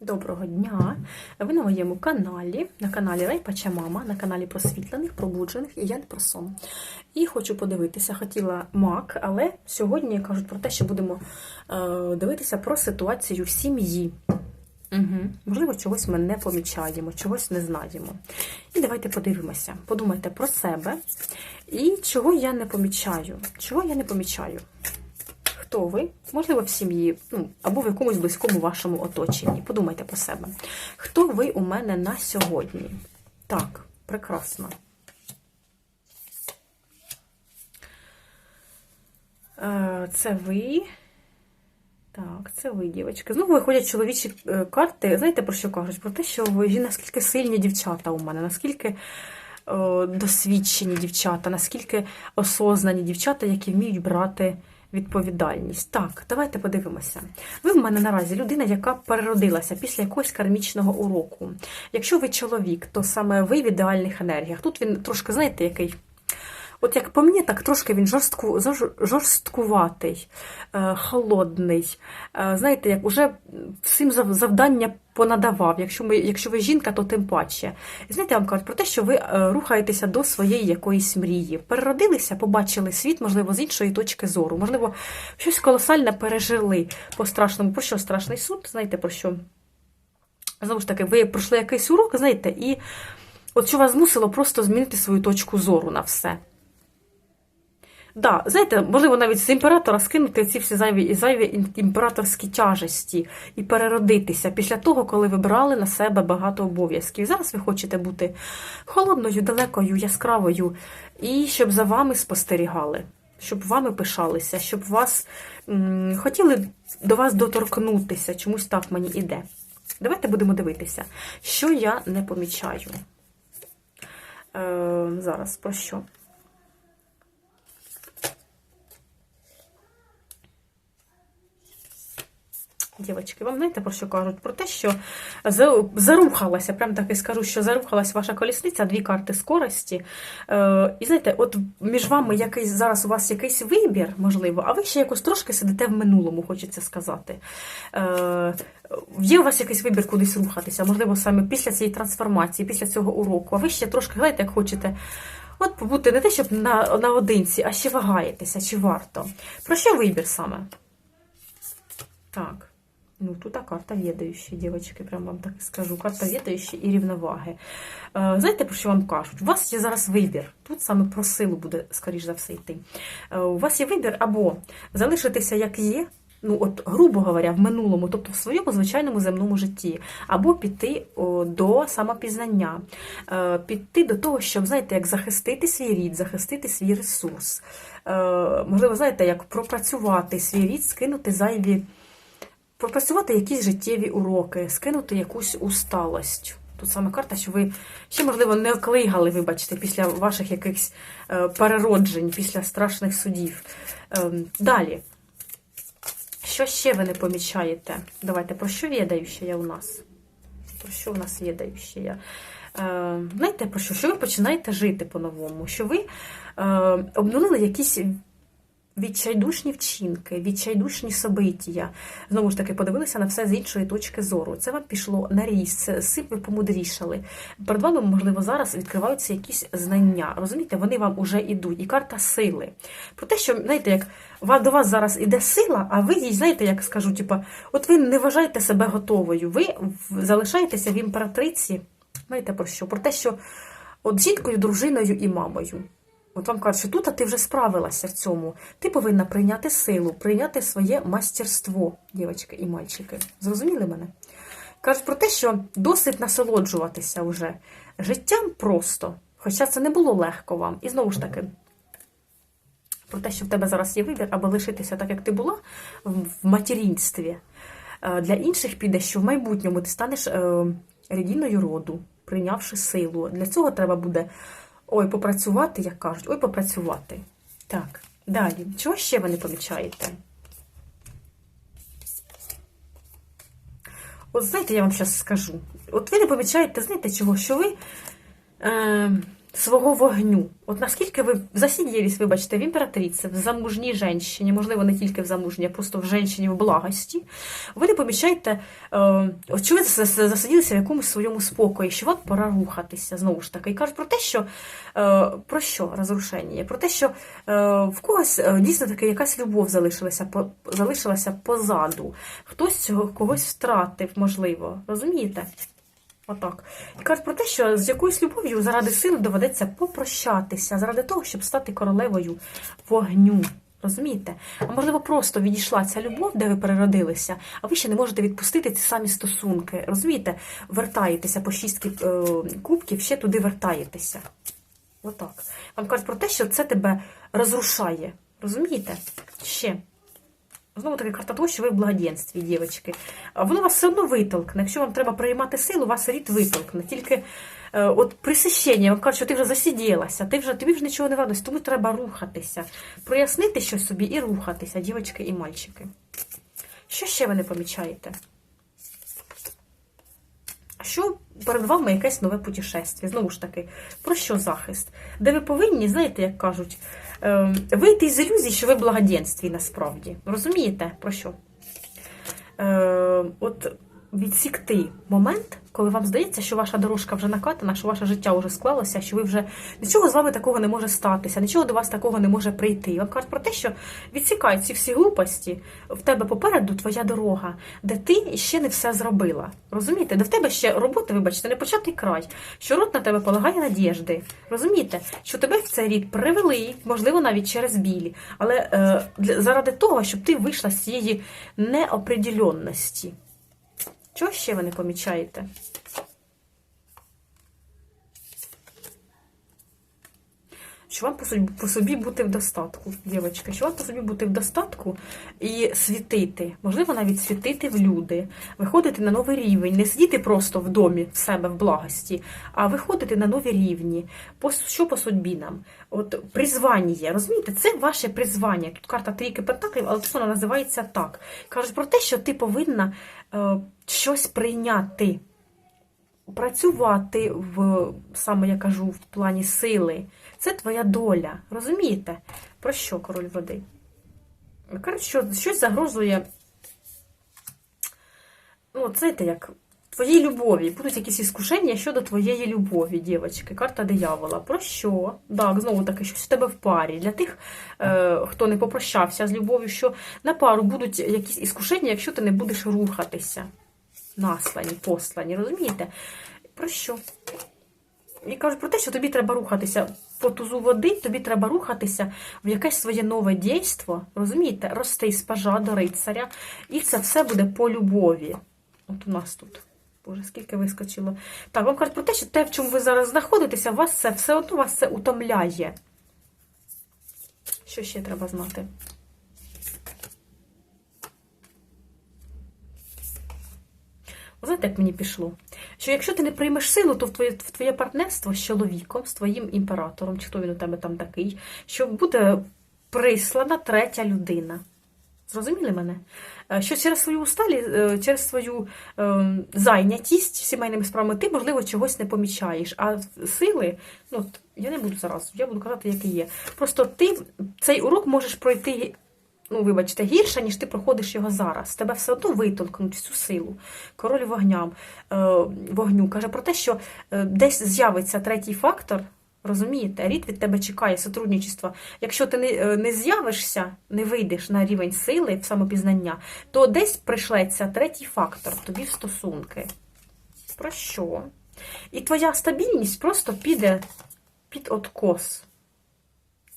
Доброго дня! Ви на моєму каналі, на каналі Райпача Мама, на каналі просвітлених, пробуджених і я не про сон. І хочу подивитися, хотіла мак, але сьогодні кажуть про те, що будемо е, дивитися про ситуацію в сім'ї. Угу. Можливо, чогось ми не помічаємо, чогось не знаємо. І давайте подивимося. Подумайте про себе і чого я не помічаю. Чого я не помічаю? Хто ви? Можливо, в сім'ї, ну, або в якомусь близькому вашому оточенні. Подумайте про себе. Хто ви у мене на сьогодні? Так, прекрасно. Е, Це ви. Так, це ви, дівчатки. Знову виходять чоловічі е, карти. Знаєте, про що кажуть? Про те, що ви наскільки сильні дівчата у мене, наскільки е, досвідчені дівчата, наскільки осознані дівчата, які вміють брати відповідальність. Так, давайте подивимося. Ви в мене наразі людина, яка переродилася після якогось кармічного уроку. Якщо ви чоловік, то саме ви в ідеальних енергіях. Тут він трошки, знаєте, який. От як по мені, так трошки він жорстку, жорсткуватий, е, холодний. Е, знаєте, як уже всім завдання понадавав. Якщо, ми, якщо ви жінка, то тим паче. І знаєте, я вам кажу про те, що ви е, рухаєтеся до своєї якоїсь мрії. Переродилися, побачили світ, можливо, з іншої точки зору. Можливо, щось колосальне пережили по страшному. Про що страшний суд? Знаєте, про що? Знову ж таки, ви пройшли якийсь урок, знаєте, і от що вас змусило просто змінити свою точку зору на все. Да, знаєте, можливо, навіть з імператора скинути ці всі зайві і зайві імператорські тяжесті і переродитися після того, коли ви брали на себе багато обов'язків. Зараз ви хочете бути холодною, далекою, яскравою, і щоб за вами спостерігали, щоб вами пишалися, щоб вас м, хотіли до вас доторкнутися. Чомусь так мені іде. Давайте будемо дивитися, що я не помічаю. Е, зараз про що? Дівчатки, вам знаєте про що кажуть? Про те, що за- зарухалася, прям так і скажу, що зарухалась ваша колісниця, дві карти скорості. Е, і знаєте, от між вами якийсь зараз у вас якийсь вибір, можливо, а ви ще якось трошки сидите в минулому, хочеться сказати. Е, є у вас якийсь вибір кудись рухатися, можливо, саме після цієї трансформації, після цього уроку, а ви ще трошки, знаєте, як хочете. От побути не те, щоб на, наодинці, а ще вагаєтеся, чи варто. Про що вибір саме? Так. Ну, тут а карта ведающая, девочки, прям вам так і скажу. Карта ведающая і рівноваги. Е, знаєте, про що вам кажуть? У вас є зараз вибір. Тут саме про силу буде, скоріш за все, йти. Е, у вас є вибір або залишитися як є, ну, от, грубо говоря, в минулому, тобто в своєму звичайному земному житті, або піти до самопізнання, е, піти до того, щоб, знаєте, як захистити свій рід, захистити свій ресурс. Е, можливо, знаєте, як пропрацювати свій рід, скинути зайві пропрацювати якісь життєві уроки, скинути якусь усталость. Тут саме карта, що ви ще, можливо, не оклигали, вибачте, після ваших якихось е, перероджень, після страшних судів. Ем, далі. Що ще ви не помічаєте? Давайте, про що відаюча я у нас? Про що у нас відаюча я? Е, знаєте, про що? Що ви починаєте жити по-новому? Що ви е, обнулили якісь відчайдушні вчинки, відчайдушні собиття. Знову ж таки, подивилися на все з іншої точки зору. Це вам пішло на ріст, це- ви помудрішали. Перед вами, можливо, зараз відкриваються якісь знання. Розумієте, вони вам уже йдуть. І карта сили. Про те, що, знаєте, як до вас зараз іде сила, а ви їй, знаєте, як скажу, типа, от ви не вважаєте себе готовою. Ви залишаєтеся в імператриці. Знаєте про що? Про те, що от жінкою, дружиною і мамою. От вам кажуть, що тут а ти вже справилася в цьому. Ти повинна прийняти силу, прийняти своє мастерство, дівчатки і мальчики. Зрозуміли мене? Кажуть про те, що досить насолоджуватися вже життям просто, хоча це не було легко вам. І знову ж таки, про те, що в тебе зараз є вибір, або лишитися так, як ти була в материнстві. Е, Для інших піде, що в майбутньому ти станеш е, рідіною роду, прийнявши силу. Для цього треба буде ой, попрацювати, як кажуть, ой, попрацювати. Так, далі. Чого ще ви не помічаєте? От знаєте, я вам зараз скажу. От ви не помічаєте, знаєте чого? Що ви е, свого вогню. От наскільки ви засиділись, вибачте, в імператриці, в замужній женщині, можливо, не тільки в замужній, а просто в женщині в благості, ви не помічаєте, е, що ви засиділися в якомусь своєму спокої, що вам пора рухатися знову ж таки. І кажуть про те, що е, про що розрушення? Про те, що е, в когось е, дійсно таки якась любов залишилася, залишилася позаду. Хтось цього когось втратив, можливо. Розумієте? Отак. І кажуть про те, що з якоюсь любов'ю заради сили доведеться попрощатися, заради того, щоб стати королевою вогню. Розумієте? А можливо, просто відійшла ця любов, де ви переродилися, а ви ще не можете відпустити ці самі стосунки. Розумієте? Вертаєтеся по шістки е, кубків, ще туди вертаєтеся. Отак. Вам кажуть про те, що це тебе розрушає. Розумієте? Ще. Знову таки карта того, що ви в благоденстві, дівчатки. Воно вас все одно витолкне. Якщо вам треба приймати силу, вас рід витолкне. Тільки е, от присищення, вам кажуть, що ти вже засиділася, ти вже, тобі вже нічого не радость, тому треба рухатися. Прояснити щось собі і рухатися, дівчатки і мальчики. Що ще ви не помічаєте? Що перед вами якесь нове путешествие? Знову ж таки, про що захист? Де ви повинні, знаєте, як кажуть, е, вийти із ілюзії, що ви в благоденстві насправді. Розумієте, про що? Е, от відсікти момент, коли вам здається, що ваша дорожка вже накатана, що ваше життя вже склалося, що ви вже нічого з вами такого не може статися, нічого до вас такого не може прийти. І Вам кажуть про те, що відсікай ці всі глупості, в тебе попереду твоя дорога, де ти ще не все зробила. Розумієте, де в тебе ще роботи, вибачте, не початий край, що рот на тебе полагає надіжди. Розумієте, що тебе в цей рід привели, можливо, навіть через білі, але е, заради того, щоб ти вийшла з цієї неопределенності. Чого ще ви не помічаєте? Що вам по собі, по собі бути в достатку, дівчатка, що вам по собі бути в достатку і світити, можливо, навіть світити в люди, виходити на новий рівень, не сидіти просто в домі в себе в благості, а виходити на нові рівні. Що по судьбі нам? От призвання, розумієте, це ваше призвання. Тут карта трійки пентаклів, але тут вона називається так. Кажуть про те, що ти повинна е, щось прийняти працювати в саме я кажу в плані сили. Це твоя доля. Розумієте? Про що король води? Кажуть, що щось загрожує. Ну, знаєте, як твоїй любові. Будуть якісь іскушення щодо твоєї любові, дівчатки. Карта диявола. Про що? Так, знову таки, щось в тебе в парі. Для тих, е, хто не попрощався з любов'ю, що на пару будуть якісь іскушення, якщо ти не будеш рухатися наслані, послані, розумієте? Про що? І кажуть про те, що тобі треба рухатися по тузу води, тобі треба рухатися в якесь своє нове дійство, розумієте, рости з пажа до рицаря, і це все буде по любові. От у нас тут. Боже, скільки вискочило. Так, вам кажуть про те, що те, в чому ви зараз знаходитеся, вас це все одно вас це утомляє. Що ще треба знати? Знаєте, як мені пішло? Що якщо ти не приймеш силу, то в твоє, в твоє партнерство з чоловіком, з твоїм імператором, чи хто він у тебе там такий, що буде прислана третя людина. Зрозуміли мене? Е, Що через свою усталі, е, через свою е, зайнятість сімейними справами ти, можливо, чогось не помічаєш. А сили, ну, я не буду зараз, я буду казати, як і є. Просто ти цей урок можеш пройти ну, вибачте, гірше, ніж ти проходиш його зараз. Тебе все одно витолкнуть всю силу. Король вогням, е, вогню каже про те, що е, десь з'явиться третій фактор. Розумієте, рід від тебе чекає сотрудничества. Якщо ти не, е, не з'явишся, не вийдеш на рівень сили в самопізнання, то десь прийшлеться третій фактор тобі в стосунки. Про що? І твоя стабільність просто піде під откос.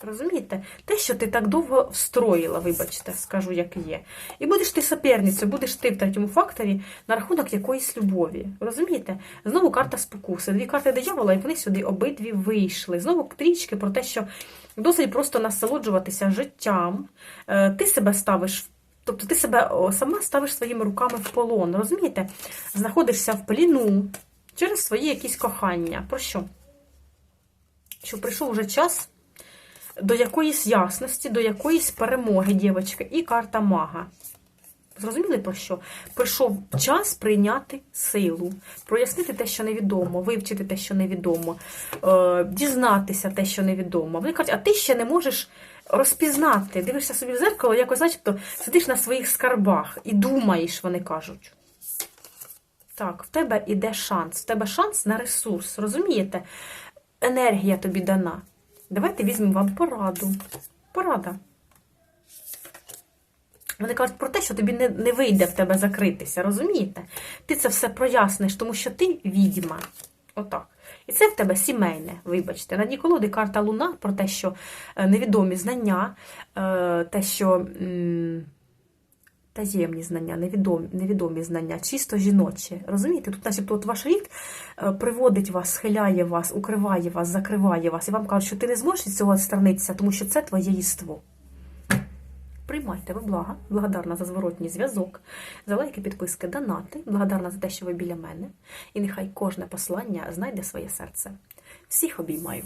Розумієте? Те, що ти так довго встроїла, вибачте, скажу, як є. І будеш ти соперницею, будеш ти в третьому факторі на рахунок якоїсь любові. Розумієте? Знову карта спокуси. Дві карти диявола, і вони сюди обидві вийшли. Знову трічки про те, що досить просто насолоджуватися життям. Е, Ти себе ставиш. Тобто ти себе сама ставиш своїми руками в полон. Розумієте? Знаходишся в пліну через свої якісь кохання. Про що? Що прийшов уже час до якоїсь ясності, до якоїсь перемоги, дівчатки, і карта мага. Зрозуміли про що? Прийшов час прийняти силу, прояснити те, що невідомо, вивчити те, що невідомо, е, дізнатися те, що невідомо. Вони кажуть, а ти ще не можеш розпізнати. Дивишся собі в зеркало, якось, начебто, сидиш на своїх скарбах і думаєш, вони кажуть. Так, в тебе іде шанс. В тебе шанс на ресурс. Розумієте? Енергія тобі дана. Давайте візьмемо вам пораду. Порада. Вони кажуть про те, що тобі не, не вийде в тебе закритися, розумієте? Ти це все проясниш, тому що ти відьма. Отак. І це в тебе сімейне, вибачте. На дні карта Луна про те, що е, невідомі знання, е, те, що таємні знання, невідомі, невідомі знання, чисто жіночі. Розумієте? Тут, начебто, от ваш рід е, приводить вас, схиляє вас, укриває вас, закриває вас, і вам кажуть, що ти не зможеш від цього відсторонитися, тому що це твоє єство. Приймайте ви блага, благодарна за зворотній зв'язок, за лайки, підписки, донати, благодарна за те, що ви біля мене. І нехай кожне послання знайде своє серце. Всіх обіймаю.